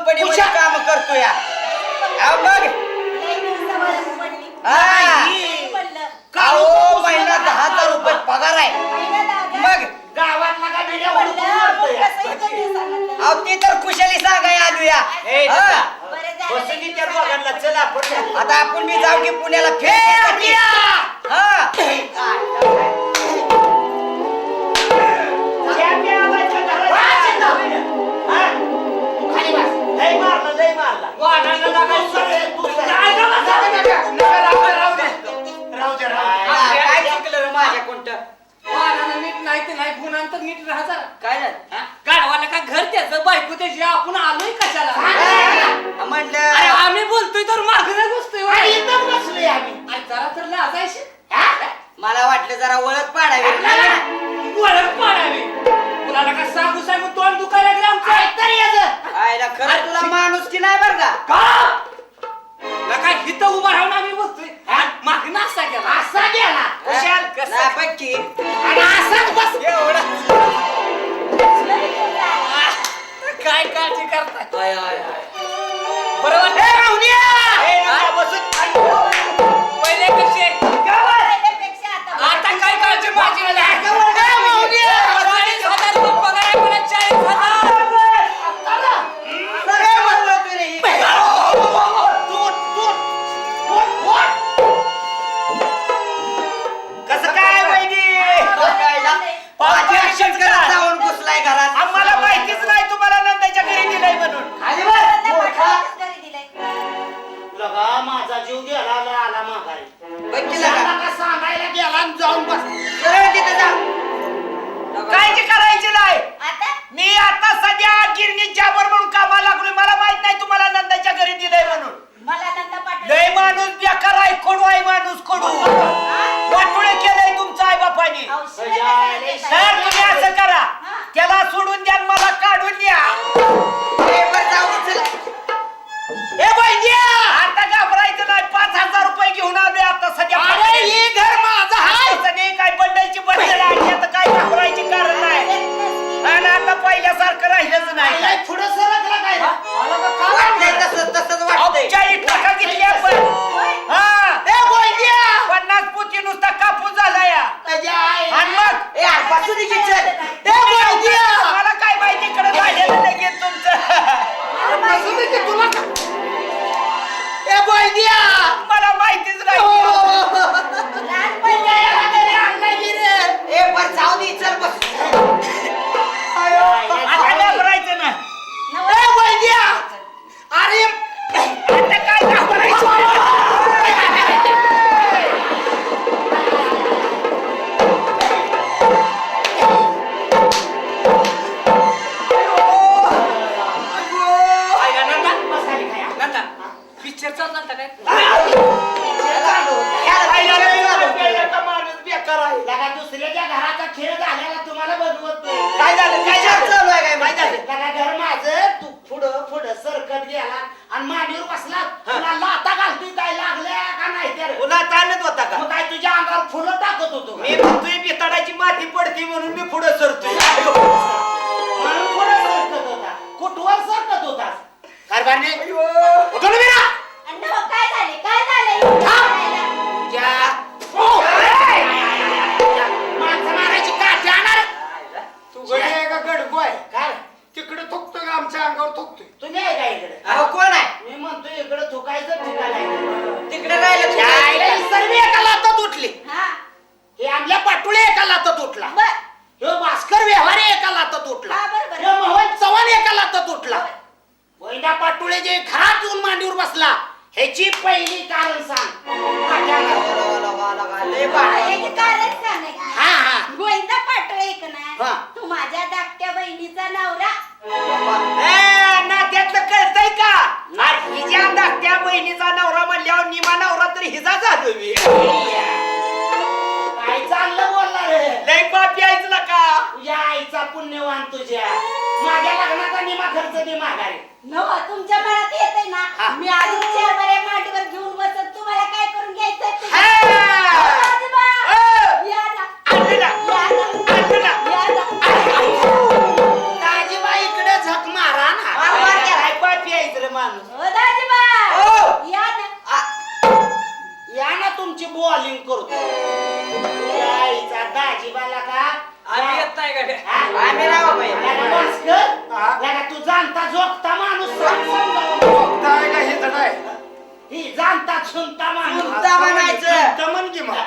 Company मध्ये काम करतो या. अहो बघ. महिना दहा हजार रुपये पगार आहे. मग गावात अहो ती तर कुशाली सांगाय आलूया चला आता आपण मी जाऊ की पुण्याला. फेर झालं हा? गाढवाला का घर त्याचं? बायको त्याची आपण आलोय कशाला? हा, म्हणलं अरे आम्ही बोलतोय तर मागं घुसतोय इथं बसलोय आम्ही. अरे जरा तर लाजायचे मला वाटलं जरा ओळख पाडावी. ओळख पाडावी. तुला का सांगू सांगू तोंड दुखायला लागलं आमचं? ऐकतर याचं. आयला खरं तुला माणूस की नाही बर का? का? काय काळजी करताय आय, आय, आय. पुढे सरकला काय वाटतंय तसं- तसंच वाटतंय. औपचारिक पिक्चर चालला होता काय? दुसऱ्याच्या घराचा खेळ झालेला तुम्हाला बनवत नाही. काय झालं? काय झालं? चालू आहे काय? काय झालं? लगा घर माझं तू पुढं पुढं सरकत गेला आणि मांडीवर बसला. तुला लाता काय? लागल्या का नाही तर पुन्हा ताणत होता का? मग काय तुझ्या अंगावर फुलं टाकत होतो मी म्हणतोय बिताडाची माती पडती म्हणून मी पुढे सरतोय. म्हणून पुढं सरकत होता. कुठवर सरकत होतास? कारभारने? आमच्या अंगावर थुकतोय. तुम्ही आहे का इकडे? अहो, कोण आहे? मी म्हणतोय इकडे थुकायचं ठिकाण आहे. तिकडे राहिलं. यायला ही सर्व एका लातात उठली. हे. आमल्या पाटुळे एका लातात उठला. ह्यो भास्कर व्यवहारे एका लातात उठला. हा, मोहन चव्हाण एका लातात उठला. वैदा पाटुळे जे घरात येऊन मांडीवर बसला ह्याची पहिली कारण सांग. लय बाळ. हा हा. गोविंदा पाटोळे एक नाही हा. तू माझ्या धाकट्या बहिणीचा नवरा. ए, नात्यातलं कळतंय का? अरे हिच्या धाकट्या बहिणीचा नवरा म्हणल्यावर निमा नवरा तर हिजा झालो मी काय चाललं बोलला रे. लय पापी यायचं का? तुझ्या आईचा पुण्यवान तुझ्या. माझ्या लग्नाचा निमा खर्च दे माघारी. नव तुमच्या मनात येते ना? हा. मी आधी चार बऱ्या बॉलिंग करतो. तुझ्या आईचा दाजीबाला का? आम्ही येत नाही गड्या. हा? आम्ही राव बाई. लगा भास्कर, लगा तू जाणता जोगता माणूस. सांग समजावून. काय का? हे तर ही जाणता सुनता मान सुनता म्हणायचं. सुनता म्हण की मग?